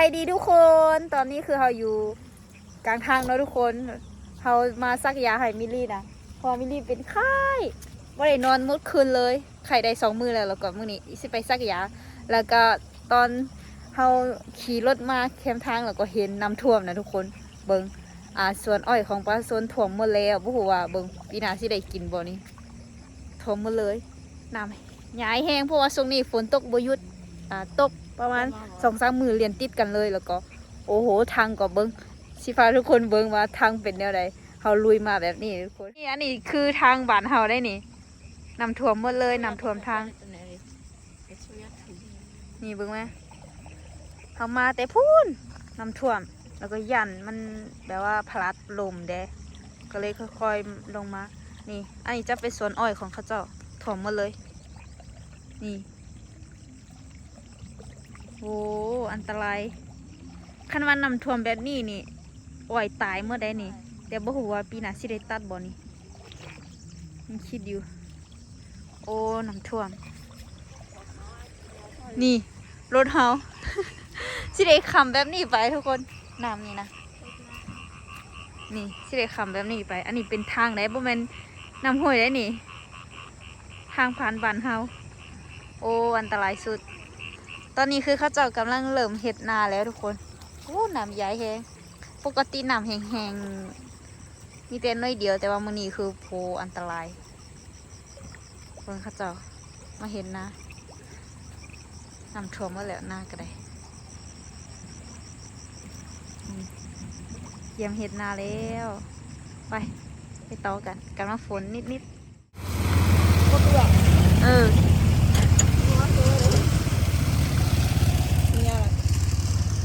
ายดีทุกคน ตอนนี้คือเราอยู่กลางทางเนาะทุกคนเรามาซักยาให้มิลลี่นะพอมิลลี่เป็นไข้ว่าได้นอนมุดคืนเลยไข้ได้สองมือแล้วแล้วก็มื้อนี้สิไปซักยา แล้วก็ตอนเราขี่รถมาแคมทางแล้วก็เห็นน้ำท่วมนะทุกคน เบิงอ่าสวนอ้อยของป้าสวนถ่วมหมดแล้วบ่ฮู้ว่าเบิงปีหน้าสิได้กินบ่นี่ท่วมหมดเลยน้ำย้ายแห้งเพราะว่าช่วงนี้ฝนตกบ่หยุดอ่าตก ประมาณสองสามมือเรียนติดกันเลยแล้วก็ โอ้โหทางก็เบิงสิพาทุกคนเบิ้งว่าทางเป็นแนวใดเฮาลุยมาแบบนี้ทุกคนนี่อันนี้คือทางบ้านเฮาได้นี่น้ำท่วมหมดเลยน้ำท่วมทาง นี่เบิ่งไหมเขามาแต่พูนน้ำท่วม แล้วก็ยันมันแบบว่าพลัดลมเด้ก็เลยค่อยๆลงมา นี่ อันนี้จะเป็นสวนอ้อยของเขาเจ้าถ่วมหมดเลย นี่ โอ้อันตรายคันวันน้ำท่วมแบบนี้นี่อ้อยตายเมื่อใดนี่แต่บ่ฮู้ว่าปีหน้าสิได้ตัดบ่นี่ยังคิดอยู่ โอ้น้ำท่วม นี่ รถเฮา สิได้คำแบบนี้ไปทุกคนน้ำนี่นะนี่สิได้คำแบบนี้ไป อันนี้เป็นทางไหนบ่แม่นน้ำห้วยได้นี่ ทางผ่านบ้านเฮาโอ้ อันตรายสุด ตอนนี้คือเขาเจ้ากำลังเริ่มเห็ดนาแล้วทุกคนโอ้น้ำใหญ่แฮงปกติน้ำแห้งๆมีแต่น้อยเดียว แต่ว่ามื้อนี้คือโพอันตรายเพิ่นเขาเจ้ามาเห็นนะน้ำท่วมมาแล้วหน้าก็ได้อืมเยี่ยมเห็ดนาแล้ว ไป ไปต่อกันกำลังฝนนิดนิดๆเออ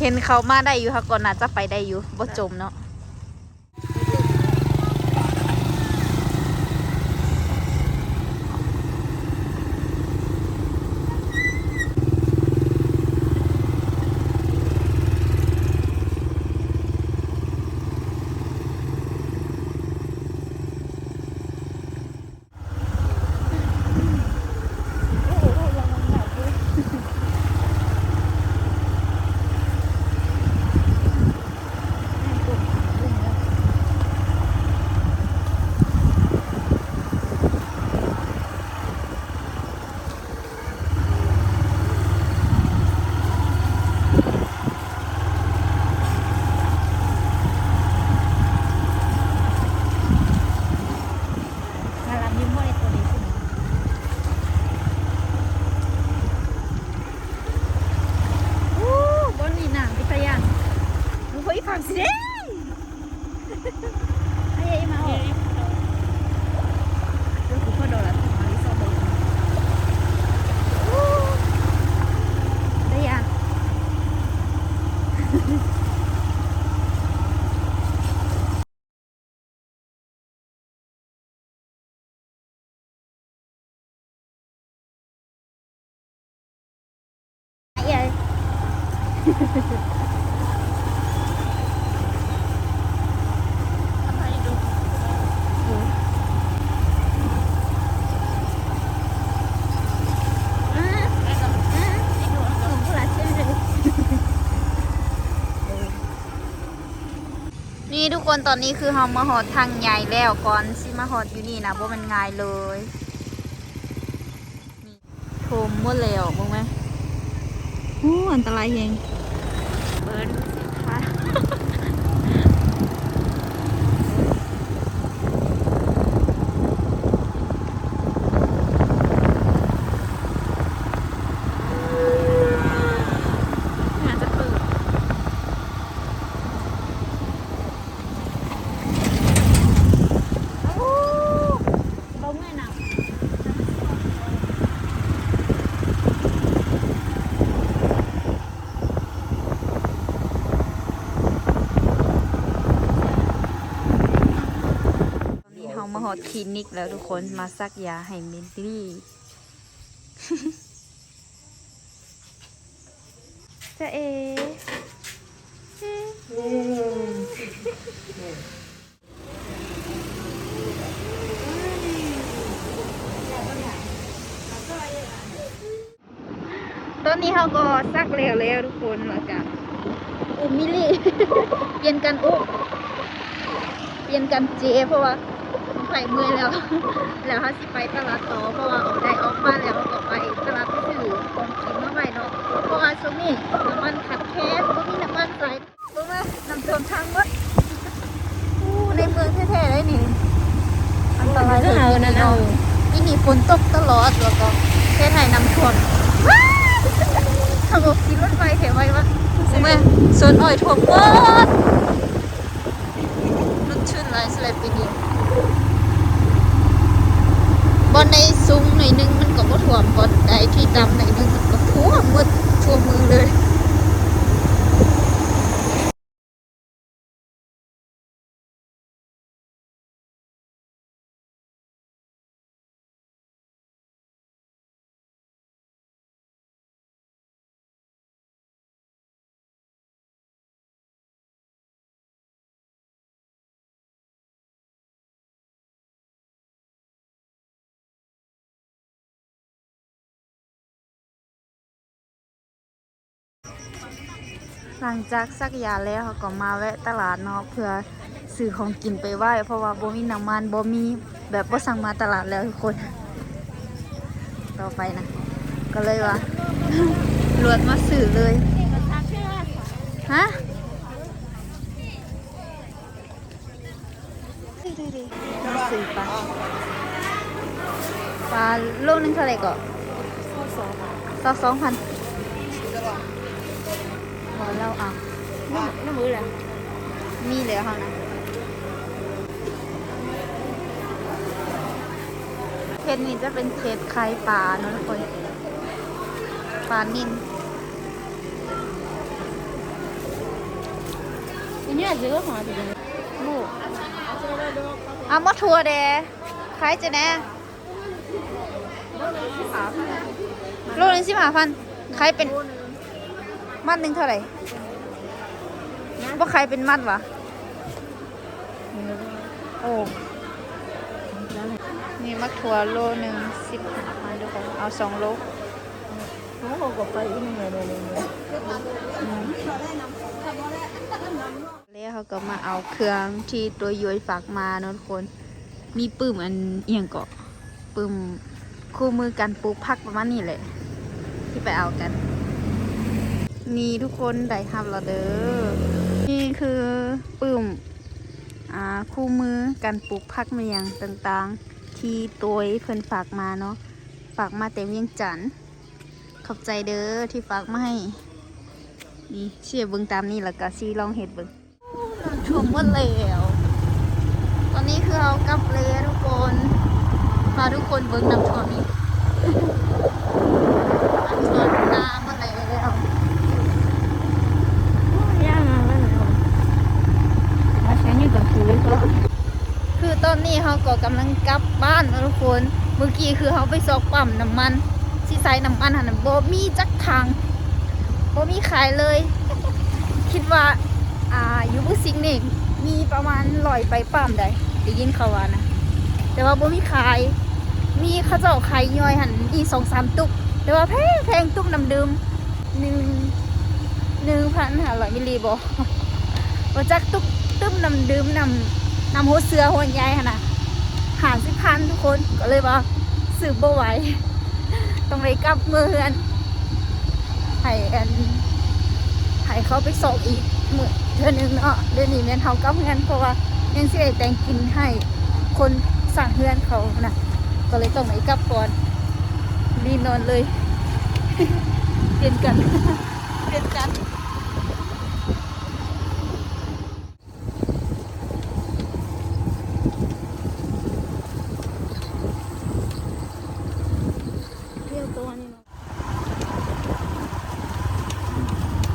เห็นเขามาได้อยู่ค่ะก่อนน่าจะไปได้อยู่บ่จมเนาะ มาลามิโมในตัวนี้ใช่ไหม โอ้บนนี่หนังพิทยานมึงไปฝั่งสิเด้ ไอ้ยัยมาออก เดี๋ยวกูพอโดนละมาลิซาโดนได้ยัง ไอ้ยัย อ่า ห นี่ทุกคนตอนนี้คือเฮามาหอดทางใหญ่แล้วก่อนสิมาหอดอยู่นี่นะบ่มันง่ายเลยนี่โทมหมดแล้วมึงไหมโอ้อันตรายเอง เบิร์นสิค่ะน่าจะเปิด บ้งแม่หนัก ต อนนี้เรามดคลินิกแล้วทุกคนมาซักยาให้เมนตี้จะเอตอนนี้เขาก็ซักแล้วแล้วทุกคนแล้วก็อุ้มมิลลี่ เปลี่ยนกันอุ้มเปลี่ยนกันเจเพราะว่า ไผ่เมื่อยแล้ว แล้วเขาสิไปตลาดต่อเพราะว่าออกได้ออกมาแล้วก็ไปตลาดไปซื้อของกินมาไว้เนาะเพราะว่าช่วงนี้น้ำมันขัดแคลนก็มีน้ำมันใส่รู้ไหมน้ำท่วมทางวัดอู้ในเมืองแท้ๆเลยนี่อันตรายก็เอานั่นเอาที่นี่ฝนตกตลอดแล้วก็ประเทศไทยน้ำท่วมว้าวทางออกกินรถไฟเถอะไว้วะใช่ไหมส่วนอ้อยท่วมหมดรถชื่นไรสลับปีนี้บ อนในซุ้มหน่อยนึงมันก็บ่ท่วมบอนใดที่ดำหน่อยนึงมันก็ท่วมหมดท่วมมือเลย หลังจากซักยาแล้วเขาก็มาแวะตลาดเนาะเพื่อซื้อของกินไปไหว้เพราะว่าบ่มีน้ำมันบ่มีแบบบ่สั่งมาตลาดแล้วทุกคน ต่อไปนะ ก็เลยว่ารวดมาซื้อเลย ฮะมาซื้อปลาปลาโลนึงเท่าไหร่ก็สองสองพันพอ เราเอาน้ำมือเลยมีเหลือเขานะเขตนี้จะเป็นเขตไข่ป่าเนอะทุกคนปลานินอันนี้อาจจะก็หอมถึงบูเอามาทัวร์เด้ใครจะแน่โลหนึงสิบห้าพันใครเป็น มัดหนึ่งเท่าไหร่ว่าใครเป็นมัดวะ โอ้มีมักถั่วโลหนึ่งสิบห้าพันทุกคนเอาสองโลเขาบอกกับไปอีกหนึ่งเลยเลยเลยแล้วเขาก็มาเอาเครื่องที่ตัวย้อยฝากมาเนอะทุกคน มีปื้มอันเอียงเกาะปื้มคู่มือการปลูกผักประมาณนี้แหละที่ไปเอากัน นี่ทุกคนได้ครับเราเด้อ นี่คือปื้มอ่าคู่มือการปลูกผักเมียงต่างๆ ที่ตัวเพิ่นฝากมาเนาะ ฝากมาแต่เวียงจันขอบใจเด้อที่ฝากมาให้นี่เชียร์เบิ่งตามนี่แล้วก็ซีลองเห็ดเบิ่งช่วงหมดแล้วตอนนี้คือเอากลับเลยทุกคนพาทุกคนเบิ่งน้ำท่วมนี่น้ำท่วมน้ำหมดแล้ว ย่างมาแล้วมาใช้นี่กับคือก็ คือตอนนี้เขา ก็กำลังกลับบ้านนะทุกคน เมื่อกี้คือเขาไปซอกปั๊มน้ำมันที่ใส่น้ำมันหันบ่มีจักทางบ่มีขายเลย คิดว่า อ่าอยู่บุสิงหนี่มีประมาณลอยไปปั๊มได้ได้ยินเขาว่านะ แต่ว่าบ่มีขาย มีเขาเจ้าขายย่อยหันอีสองสามตุก แต่ว่าแพงแพงตุกน้ำดื่มหนึ่งหนึ่งพันห้าร้อยมิลลิบอว่าจักตุกตึ้มน้ำดื่มน้ำน้ำหัวเสือหัวใหญ่ขนาด หาสิพันทุกคนก็เลยว่าสืบบ่ไหวต้องเลยกลับเฮือนให้อันให้เขาไปสอบอีกมือเทื่อนึงเนาะเดือนนี้แม่นเขากลับเฮือนเพราะว่ายังสิได้แต่งกินให้คนสั่งเฮือนเขานะก็เลยต้องไปกลับก่อนรีนอนเลย เปลี่ยนกัน เปลี่ยนกัน เที่ยวตัวนี่เนาะ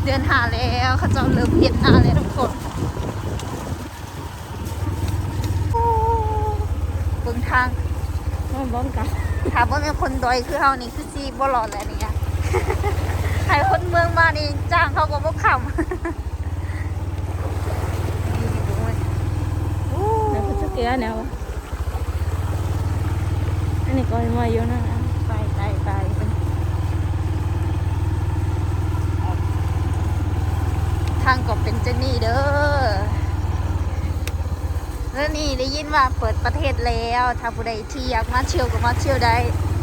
เดือนหาแล้ว เขาเจะเริ่มเปลี่ยนหน้าแล้วทุกคนโอ้เบิ่งทางมาบ้องกันถามว่าเป็นคนดอยคือเฮานี่คือซีบ่หลอดแล้วนี่ไงใครคนเมืองมานี่จ้างเขาก็บ่คำโอ้แล้วก็จะเกลือแนวอันนี้ก็มาอยู่นะ ทางก็เป็นเจนี่เด้อแล้วนี่ได้ยินว่าเปิดประเทศแล้ว ถ้าผู้ใดที่อยากมาเชียวก็มาเที่ยวไห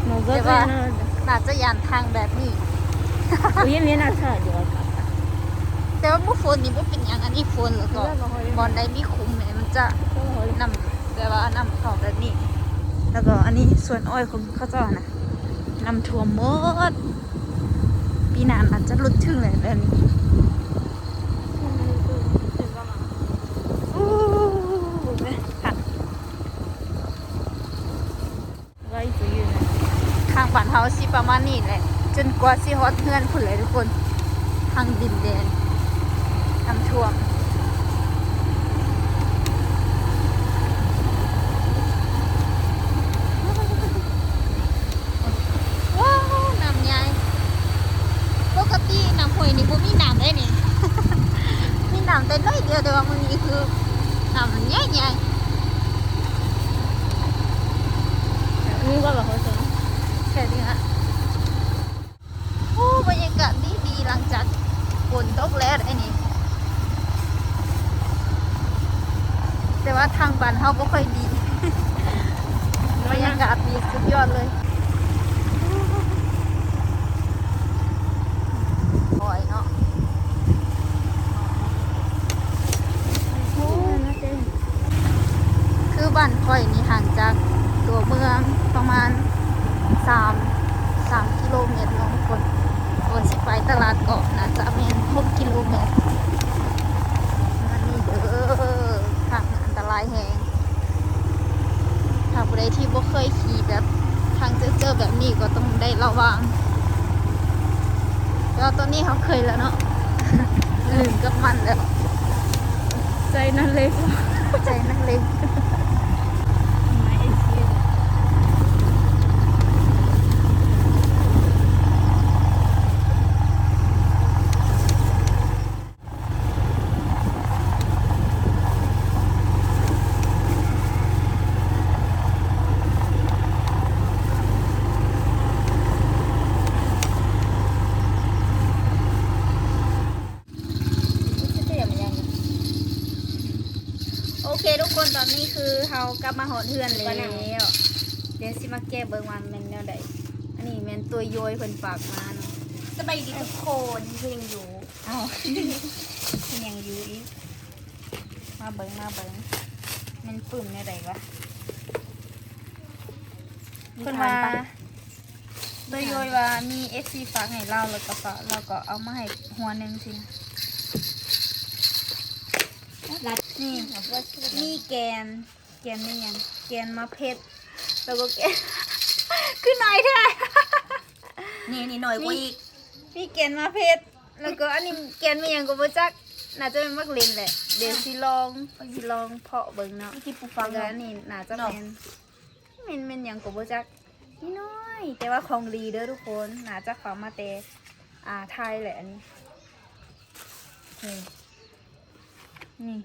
นูก็ว่า먹น่าจะยานทางแบบนี้ 우리 미나서 이거 แต่ว่าบุฟนนี่บุเป็นอย่างอันนี้ฝนแล้วก็บอลได้มีคุ้มเนี่ยมันจะนำแต่ว่านำเขอาแบบนี้ แล้วก็อันนี้ส่วนอ้อยของข้าเจ้านะนำถั่วหมด ปีนานอาจจะลุดถึงเลยแบบนี้ เฮาสิประมาณนี้แหละ จนกว่าสิฮอดเฮือนพุ่นเลยทุกคน ทางดินแดนน้ำท่วมว้าวน้ำใหญ่ปกติน้ำห้วยนี่บ่มีน้ำได้นี่มีน้ำแต่น้อยเดียวแต่ว่ามื้อนี้คือน้ำมันใหญ่ใหญ่นี่ก็แบบเขาจะ แค่นี้ฮะโอ้บรรยากาศดีดีหลังจากฝนตกแล้วไอ้นี่แต่ว่าทางบ้านเขาก็ค่อยดี บรรยากาศดีสุดยอดเลยโอ้ยเนาะ น่าจะ คือบ้านค่อยนี่ห่างจากตัวเมืองประมาณสามสามกิโลเมตรเน้องคนตัวสิไปตลาดเกาะน่าจะเป็นหกกิโลเมตรมันนี่เด้อทางอันตรายแหงถ้าผู้ใด ที่บ่เคยขี่แบบทางเจอเจอๆแบบนี้ก็ต้องได้ระวังแล้วตอนนี้เขาเคยแล้วเนาะลืมกับมันแล้ว ใจนั่นเลยก็ใจนักเลง ไม่เอเชีย โอเคทุกคนตอนนี้คือเขากลับมาหอดเทือนแล้วเดี๋ยวสิมาแก้เบิ่งวันแมนแนวใดอันนี้แมนตัวโยยเพิ่นฝากมาเนาะสบายดีทุกคนคือยังอยู่เอ้ายังอยู่อีกมาเบิ่งมาเบิ่งแมันปุ่มแนวใดวะเพิ่นว่าตัวโยยว่ามี FC ฝากให้เราแล้วก็ฝากเราก็เอามาให้หัวหนึงสิรัดนี่มีแกน แกนนี่ยังแกนมะเพชรแล้วก็แกนคือหน่อยแท้นี่นี่หน่อยกว่าอีกมีแกนมะเพชรแล้วก็อันนี้แกนไม่ยังก็บ่จักน่าจะเป็นมักเลนแหละเดี๋ยวสิลองสิลองเพาะเบิ่งเนาะที่ปูฟัฟังงกักันนนี่น่าจะเนาะเป็นเมนเมนหยังก็บ่จักนี่น้อย แต่ว่าของดีเด้อทุกคนน่าจะเขามาแต่อ่าไทยแหละอันนี้นี่นี่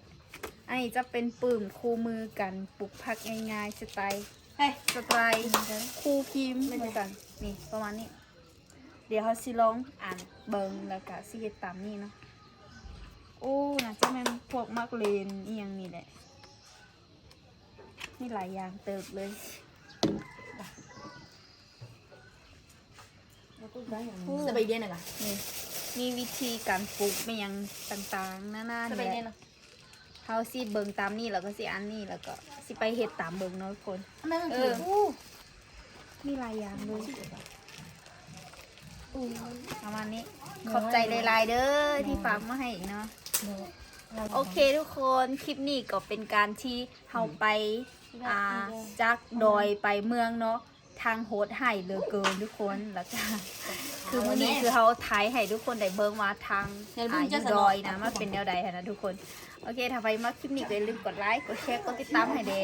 อันนี้จะเป็นปื่มคู่มือกันปลูกผักง่ายๆสไตล์เฮ้ยสไตล์คู่พิมพ์เหมือนกันนี่ประมาณนี้ เดี๋ยวเขาสิลองอ่านเบิงแล้วก็สิเฮ็ดตามนี้เนาะโอ้น่าจะแม่นพวกมักเลนอีหยังนี่แหละมีหลายอย่างเติบเลยสบายดีนะกันนี่มีวิธีการปลูกไม่ยังต่างๆนานาสนี่บายแหดีละนะ เขาสิเบิงตามนี่แล้วก็สิอันนี่แล้วก็สิไปเฮ็ดตามเบิงเนาะทุกคนทำไมมันเอคืออมีหลายอย่างเลยประมาณนี้ ขอบใจหลายๆเด้อที่ฝากมาให้เนาะโอเคทุกคนคลิปนี้ก็เป็นการที่เราไปอ่าจากดอยไปเมืองเนาะ ทางโหดไห่เหลือเกินทุกคนแล้วก็คือวันนี้คือเขาถ่ายให้ทุกคนได้เบิ่งว่าทางอ่าอยู่ดอยนะมันเป็นแนวใดหั้นนะทุกคนโอเคถ้าไปมาคลิปนี้ก็อย่าลืมกดไลค์กดแชร์กดติดตามให้เด้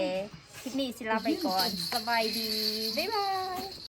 คลิปนี้สิลาไปก่อนสบายดีบ๊ายบาย